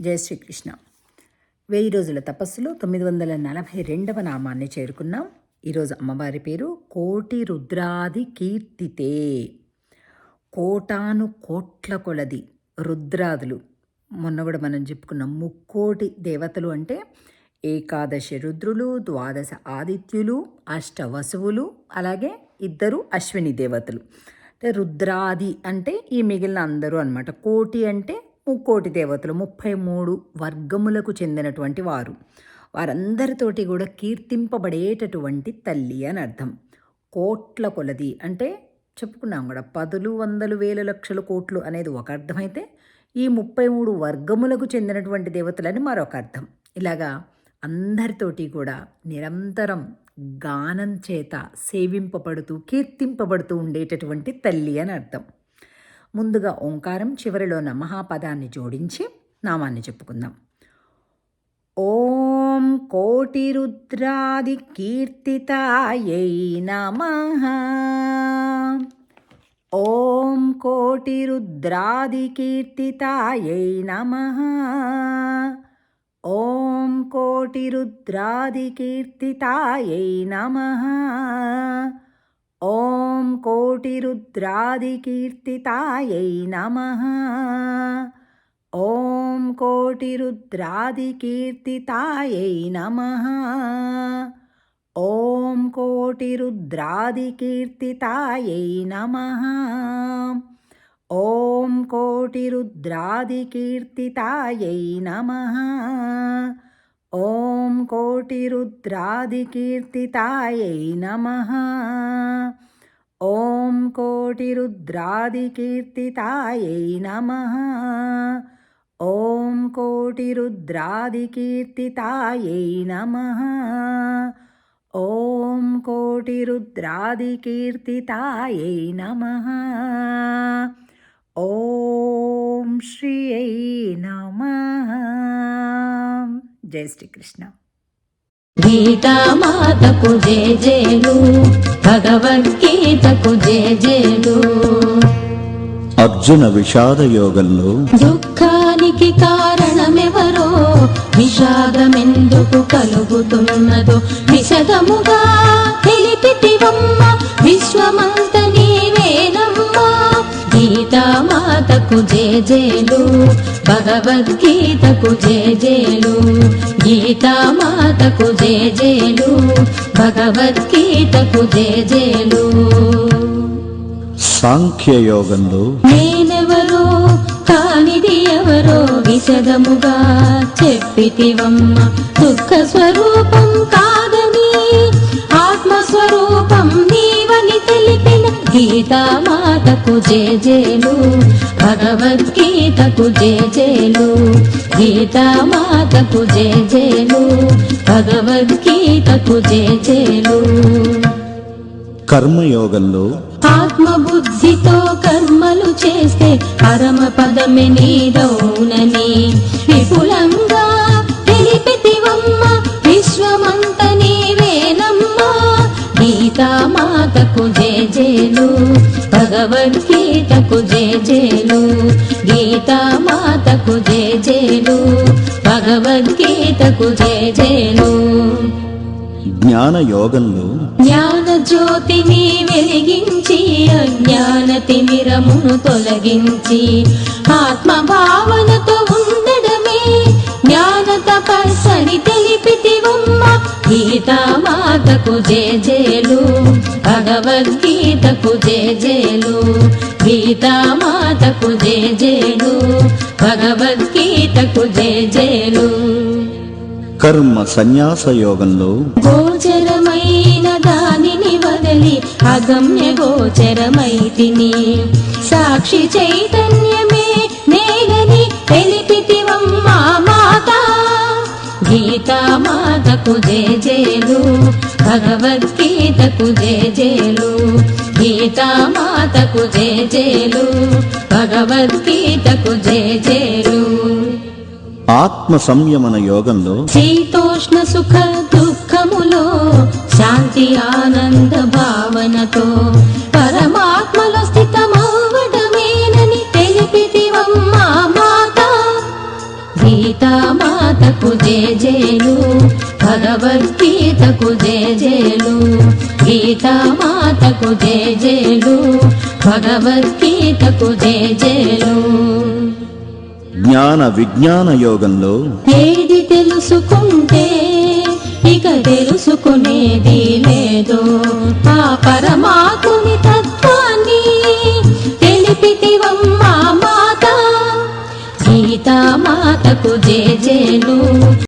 జయ శ్రీకృష్ణ. వెయ్యి రోజుల తపస్సులో తొమ్మిది వందల నలభై రెండవ నామాన్ని చేరుకున్నాం. ఈరోజు అమ్మవారి పేరు కోటి రుద్రాది కీర్తితే. కోటాను కోట్ల కొలది రుద్రాదులు. మొన్న కూడా మనం చెప్పుకున్నాం ముక్కోటి దేవతలు అంటే ఏకాదశి రుద్రులు ద్వాదశ ఆదిత్యులు అష్ట వసువులు అలాగే ఇద్దరు అశ్విని దేవతలు. రుద్రాది అంటే ఈ మిగిలిన అందరూ అనమాట కోటి అంటే ముక్కోటి దేవతలు ముప్పై మూడు వర్గములకు చెందినటువంటి వారు. వారందరితోటి కూడా కీర్తింపబడేటటువంటి తల్లి అని అర్థం. కోట్ల కొలది అంటే చెప్పుకున్నాం కూడా పదులు వందలు వేల లక్షల కోట్లు అనేది ఒక అర్థమైతే ఈ ముప్పై మూడు వర్గములకు చెందినటువంటి దేవతలని మరొక అర్థం. ఇలాగా అందరితోటి కూడా నిరంతరం గానం చేత సేవింపబడుతూ కీర్తింపబడుతూ ఉండేటటువంటి తల్లి అని అర్థం. ముందుగా ఓంకారం చివరిలో మహాపదాన్ని జోడించి నామాన్ని చెప్పుకుందాం. ఓం కోటిరుద్రాది కీర్తితాయై నమ. ఓం కోటిరుద్రాది కీర్తితాయై నమ. ఓం కోటిరుద్రాది కీర్తితాయై నమ. ఓం కోటిరుద్రాదికీర్తితాయై నమ. ఓం కోటిరుద్రాదికీర్తితాయై నమ. ఓం కోటిరుద్రాదికీర్తితాయై నమ. ఓం కోటిరుద్రాదికీర్తితాయై నమ. ఓం కోటిరుద్రాదికీర్తితాయై నమ. ఓం కోటిరుద్రాదికీర్తితాయై నమ. ఓం కోటిరుద్రాదికీర్తితాయై నమ. ఓం కోటిరుద్రాదికీర్తితాయై నమ. ఓం శ్రీయై నమ. జై శ్రీకృష్ణ. గీతామాతకు జేజేలు భగవద్గీతకు జేజేలు అర్జున విషాద యోగంలో దుఃఖానికి కారణమెవరో విషాదమెందుకు కలుగుతున్నదో విశదముగా తెలిపితివమ్మ విశ్వమంత జేజేలు భగవద్గీతకు జేజేలు గీతామాతకు జేజేలు భగవద్గీతకు జేజేలు. సాంఖ్య యోగంలో నేనెవరో కానిది ఎవరో విశదముగా చెప్పితివమ్మ దుఃఖ స్వరూపం కాదని ఆత్మస్వరూపం నీవని తెలిపిన గీతామాతకు జేజేలు భగవద్గీతకు జేజేలు గీతామాతకు జేజేలు భగవద్గీతకు జేజేలు. కర్మయోగంలో ఆత్మబుద్ధితో కర్మలు చేస్తే పరమ పదమే నీదౌనని గీతామాతకు జేజేలు భగవద్గీతకు జేజేలు గీతామాతకు జేజేలు భగవద్గీతకు జేజేలు. జ్ఞాన యోగంలో జ్ఞాన జ్యోతిని వెలిగించి అజ్ఞాన తిమిరమును తొలగించి ఆత్మ గీతామాతకు జేజేలు భగవద్గీతకు జేజేలు గీతామాతకు జేజేలు భగవద్గీతకు జేజేలు కర్మ సన్యాస యోగంలో గోచరమైన దానిని వదలి అగమ్య గోచరమైతిని. సాక్షి చైతన్యమే నేనని తెలిపితివమ్మా గీతామాతకు జేజేలు భగవద్గీతకు జేజేలు గీతామాతకు జేజేలు భగవద్గీతకు జేజేలు. ఆత్మ సంయమన యోగంలో శీతోష్ణ సుఖ దుఃఖములో శాంతి ఆనంద భావనతో పరమాత్మలో స్థితమవ్వడమేనని తెలిపితివమ్మా మాత. జేజేలు భగవద్గీతకు జేజేలు గీతామాతకు జేజేలు భగవద్గీతకు జేజేలు జ్ఞాన విజ్ఞాన యోగంలో ఏది తెలుసుకుంటే ఇక తెలుసుకునేది లేదు. ఆ పరమాత్ముని తత్వాన్ని తెలిపితివమ్మా మాత గీతా మాతకు జే జేలు